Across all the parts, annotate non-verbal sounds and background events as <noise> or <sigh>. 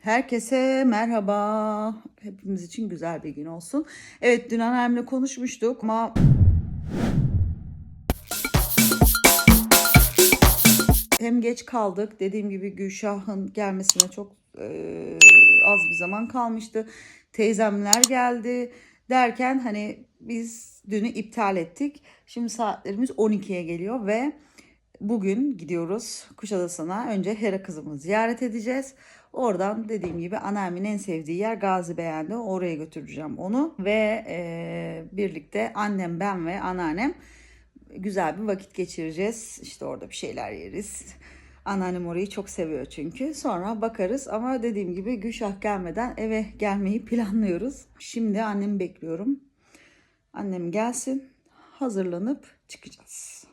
Herkese merhaba. Hepimiz için güzel bir gün olsun. Evet dün annemle konuşmuştuk ama hem geç kaldık. Dediğim gibi Gülşah'ın gelmesine çok e, az bir zaman kalmıştı. Teyzemler geldi derken hani biz dünü iptal ettik. Şimdi saatlerimiz 12'ye geliyor ve bugün gidiyoruz Kuşadası'na. Önce Hera kızımı ziyaret edeceğiz. Oradan dediğim gibi anneannemin en sevdiği yer Gazi Beğendi. Oraya götüreceğim onu ve e, birlikte annem, ben ve anneannem güzel bir vakit geçireceğiz. İşte orada bir şeyler yeriz. Anneannem orayı çok seviyor çünkü. Sonra bakarız ama dediğim gibi Gülşah gelmeden eve gelmeyi planlıyoruz. Şimdi annemi bekliyorum. Annem gelsin, hazırlanıp çıkacağız.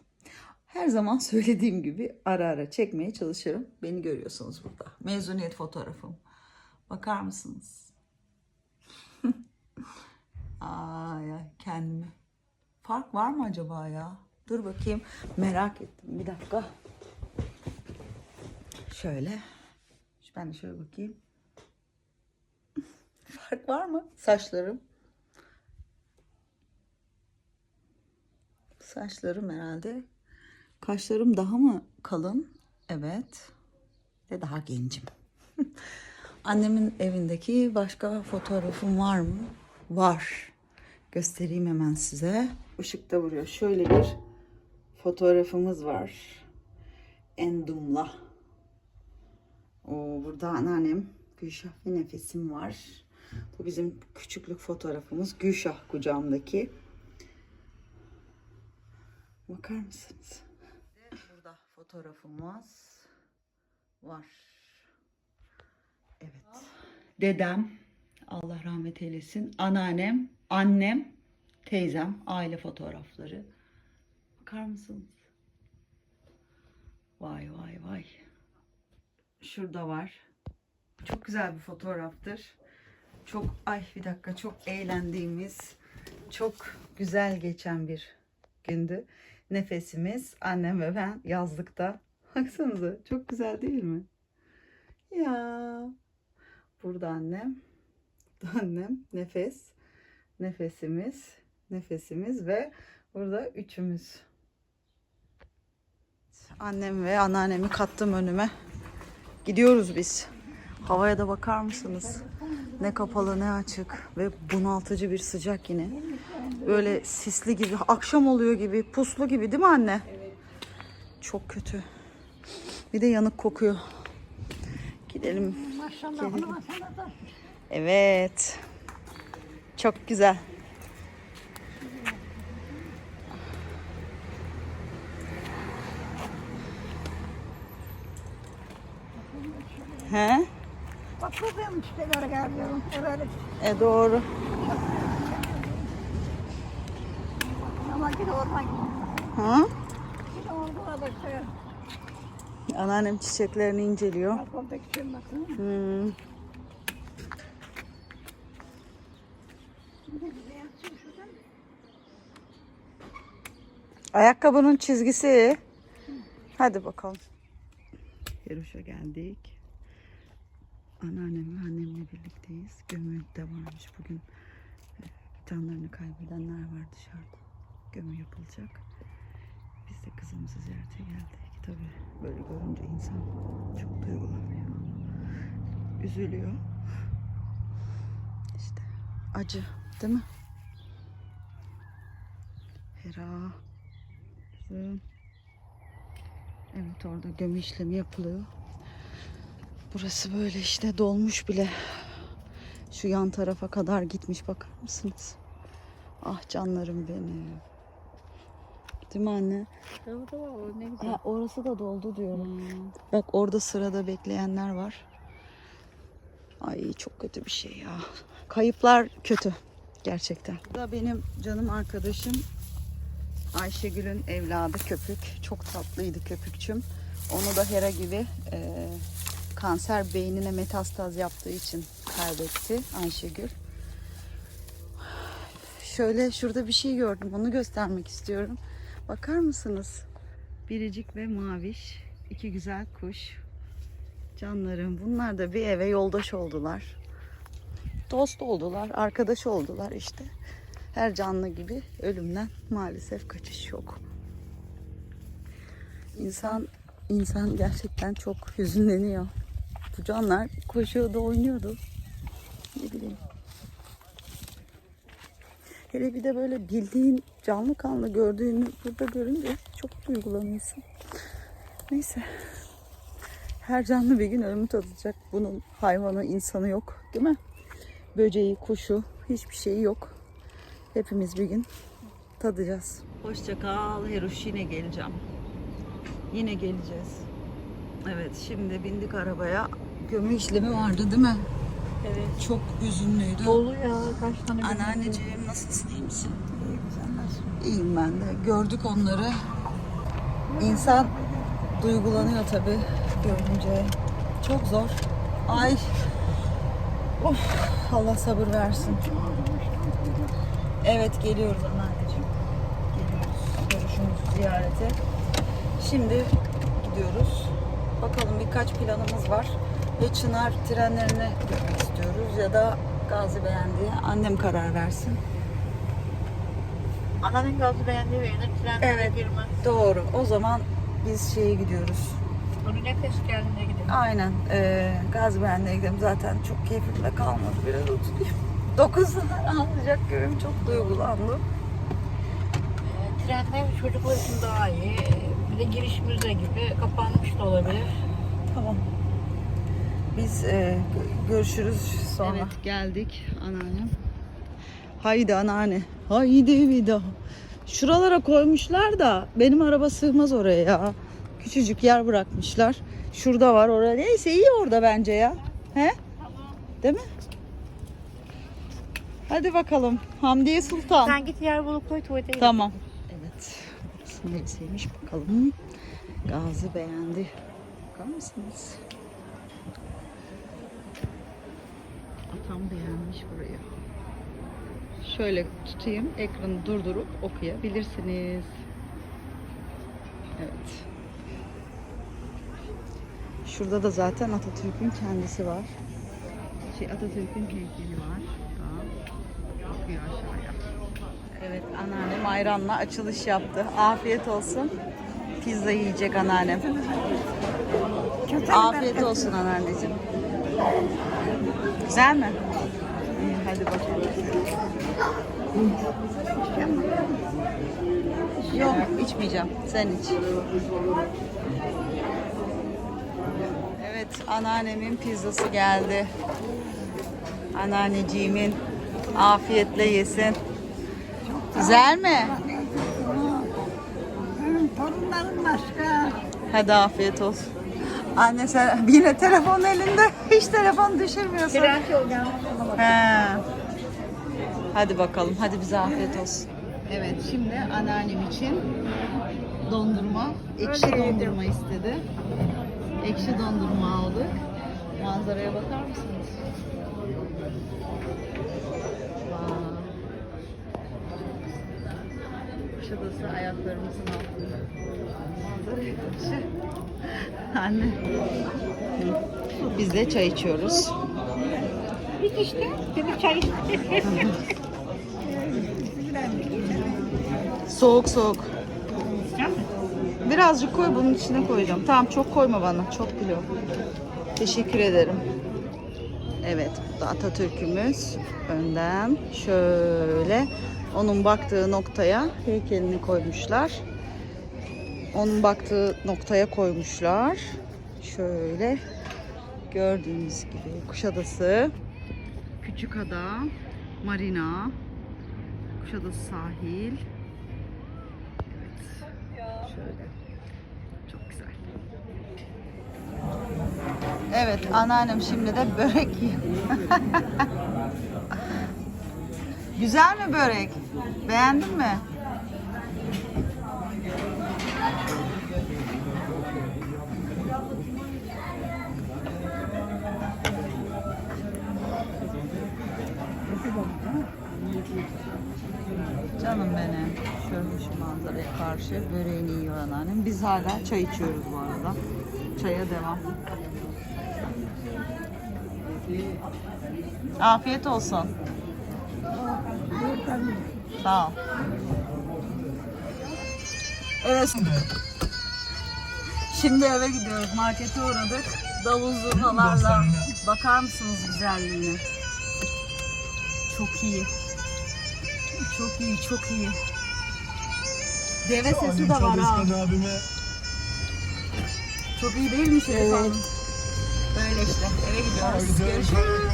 Her zaman <laughs> söylediğim gibi ara ara çekmeye çalışırım. Beni görüyorsunuz burada. Mezuniyet fotoğrafım. Bakar mısınız? <laughs> ay ay kendimi. Fark var mı acaba ya? Dur bakayım. Merak ettim. Bir dakika. Şöyle. Ben de şöyle bakayım. <laughs> Fark var mı? Saçlarım. Saçlarım herhalde. Kaşlarım daha mı kalın? Evet. Ve daha gencim. <laughs> Annemin evindeki başka fotoğrafım var mı? Var. Göstereyim hemen size. Işıkta vuruyor. Şöyle bir fotoğrafımız var. Endum'la. O burada anneannem Gülşah ve nefesim var. Bu bizim küçüklük fotoğrafımız. Gülşah kucağımdaki. Bakar mısınız? Fotoğrafımız var. Evet. Dedem, Allah rahmet eylesin. Anneannem, annem, teyzem, aile fotoğrafları. Bakar mısınız? Vay vay vay. Şurada var. Çok güzel bir fotoğraftır. Çok ay bir dakika çok eğlendiğimiz, çok güzel geçen bir gündü. Nefesimiz annem ve ben yazlıkta. <laughs> Baksanıza çok güzel değil mi? Ya burada annem, burada annem, nefes, nefesimiz, nefesimiz ve burada üçümüz. Annem ve anneannemi kattım önüme. Gidiyoruz biz. Havaya da bakar mısınız? Ne kapalı ne açık ve bunaltıcı bir sıcak yine. Böyle sisli gibi, akşam oluyor gibi, puslu gibi değil mi anne? Çok kötü. Bir de yanık kokuyor. Gidelim. Maşallah da. Evet. Çok güzel. He? Bak buradayım işte böyle geliyorum. Öyle E doğru. Orada da şey. Anneannem çiçeklerini inceliyor. Bak oradaki şey bakın. Hmm. Bir de. Ayakkabının çizgisi. Hadi bakalım. Yarışa geldik. Anneannem ve annemle birlikteyiz. Gömülükte varmış bugün. e, Canlarını kaybedenler var dışarıda. Gömü yapılacak. Biz de kızımızı ziyarete geldik. Tabii böyle görünce insan çok duygulanıyor. Üzülüyor. İşte acı değil mi? Hera. Evet orada gömü işlemi yapılıyor. Burası böyle işte dolmuş bile. Şu yan tarafa kadar gitmiş bakar mısınız? Ah canlarım benim. Değil mi anne? Evet o ne güzel. Ha, orası da doldu diyorum. Bak orada sırada bekleyenler var. Ay çok kötü bir şey ya. Kayıplar kötü gerçekten. Bu da benim canım arkadaşım Ayşegül'ün evladı Köpük. Çok tatlıydı Köpükçüm. Onu da Hera gibi e, kanser beynine metastaz yaptığı için kaybetti Ayşegül. Şöyle şurada bir şey gördüm. Onu göstermek istiyorum. Bakar mısınız? Biricik ve maviş. iki güzel kuş. Canlarım bunlar da bir eve yoldaş oldular. Dost oldular, arkadaş oldular işte. Her canlı gibi ölümden maalesef kaçış yok. İnsan insan gerçekten çok hüzünleniyor. Bu canlar koşuyordu, oynuyordu. Ne bileyim. Hele bir de böyle bildiğin canlı kanlı gördüğünü burada görünce çok duygulanıyorsun. Neyse. Her canlı bir gün ölümü tadacak. Bunun hayvanı, insanı yok. Değil mi? Böceği, kuşu, hiçbir şeyi yok. Hepimiz bir gün tadacağız. Hoşça kal Heruş yine geleceğim. Yine geleceğiz. Evet şimdi bindik arabaya. Gömü işlemi vardı değil mi? Evet. Çok hüzünlüydü. Dolu ya kaç tane Anneanneciğim nasılsın iyi misin? İyiyim ben de. Gördük onları. İnsan duygulanıyor tabii görünce. Çok zor. Ay. Of. Allah sabır versin. Evet geliyoruz anneanneciğim. Geliyoruz. Görüşümüzü ziyarete. Şimdi gidiyoruz. Bakalım birkaç planımız var. Ya Çınar trenlerine gitmek istiyoruz ya da Gazi beğendiği annem karar versin. Ananın gazı beğendiği ve yine trenlere Evet. girmez. Doğru. O zaman biz şeye gidiyoruz. Onu nefes geldiğinde gidelim. Aynen. Ee, Gazi beğendiğe gidelim. Zaten çok keyfimde kalmadı. Biraz oturayım. <laughs> Dokuzdan anlayacak görüm çok duygulandım. Ee, trenler çocuklar için daha iyi. Bir de giriş müze gibi kapanmış da olabilir. Tamam. Biz e, gö- görüşürüz sonra. Evet geldik anneannem. Haydi anneanne. Haydi bir daha. Şuralara koymuşlar da benim araba sığmaz oraya ya. Küçücük yer bırakmışlar. Şurada var orada. Neyse iyi orada bence ya. He? Değil mi? Hadi bakalım. Hamdiye Sultan. Sen git yer bulup koy tuvalete. Tamam. Evet. Burası neresiymiş bakalım. Gazi beğendi. Bakar mısınız? Atam beğenmiş burayı. Şöyle tutayım. Ekranı durdurup okuyabilirsiniz. Evet. Şurada da zaten Atatürk'ün kendisi var. Şey Atatürk'ün heykeli var. Bakıyor aşağıya. Evet anneannem ayranla açılış yaptı. Afiyet olsun. Pizza yiyecek anneannem. Afiyet olsun anneanneciğim. Güzel mi? Hadi bakalım. Yok içmeyeceğim. Sen iç. Evet anneannemin pizzası geldi. Anneanneciğimin afiyetle yesin. Güzel mi? Torunlarım başka. Hadi afiyet olsun. Anne sen <laughs> yine telefon elinde. Hiç telefon düşürmüyorsun. Direnç olacağım. He. Hadi bakalım. Hadi bize afiyet olsun. Evet şimdi anneannem için dondurma, ekşi Öyle yedim. dondurma istedi. Ekşi dondurma aldık. Manzaraya bakar mısınız? Vay. Kuşadası ayaklarımızın altında. Manzaraya karşı. Anne. Biz de çay içiyoruz. Hiç işte. Bir çay. Soğuk soğuk. Birazcık koy bunun içine koyacağım. Tamam çok koyma bana. Çok kilo. Teşekkür ederim. Evet bu da Atatürk'ümüz. Önden şöyle onun baktığı noktaya heykelini koymuşlar. Onun baktığı noktaya koymuşlar. Şöyle gördüğünüz gibi Kuşadası, Küçükada, Marina, Kuşadası sahil. Evet. Şöyle. Çok güzel. Evet, anneannem şimdi de börek yiyor. <laughs> güzel mi börek? Beğendin mi? Canım benim. Şöyle şu manzaraya karşı böreğini yiyor anneannem. Biz hala çay içiyoruz bu arada. Çaya devam. Afiyet olsun. Sağ ol. Evet. Şimdi eve gidiyoruz. Markete uğradık. Davul zurnalarla. Bakar mısınız güzelliğine? Çok iyi. Çok iyi, çok iyi. Deve sesi de var ha. abime Çok iyi değil mi Şerif Hanım? Böyle işte. Eve gidiyoruz. Görüşürüz.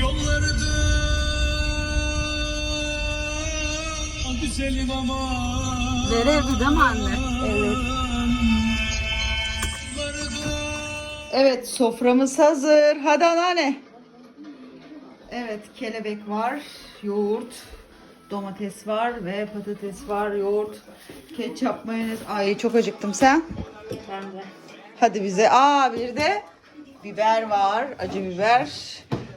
yollardı güzelim ama Verirdi değil mi anne? Evet. Evet soframız hazır. Hadi anneanne. Evet kelebek var, yoğurt, domates var ve patates var, yoğurt, ketçap, mayonez. Ay çok acıktım sen. Ben de. Hadi bize. Aa bir de biber var, acı biber.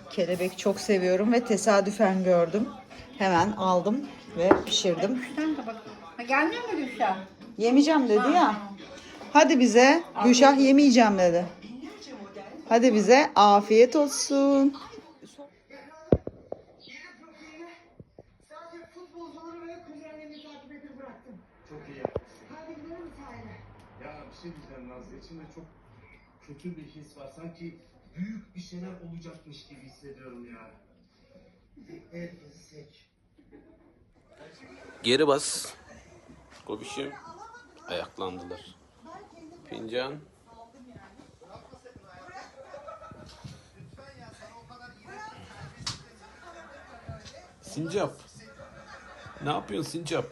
Kelebek çok seviyorum ve tesadüfen gördüm. Hemen aldım ve pişirdim. Sen de bak. Ha, gelmiyor mu Gülşah? Yemeyeceğim dedi ya. Hadi bize Gülşah yemeyeceğim dedi. Hadi bize afiyet olsun. Sadece futbolcuları ve kuzenlerini takip edip bıraktım. çok iyi Hadi gidelim sahile. ya bir şey diyeceğim Nazlı içimde çok kötü bir his var sanki büyük bir şeyler olacakmış gibi hissediyorum ya Geri bas. Gobişim. Ayaklandılar. Fincan. Sincap. Ne yapıyorsun Sincap?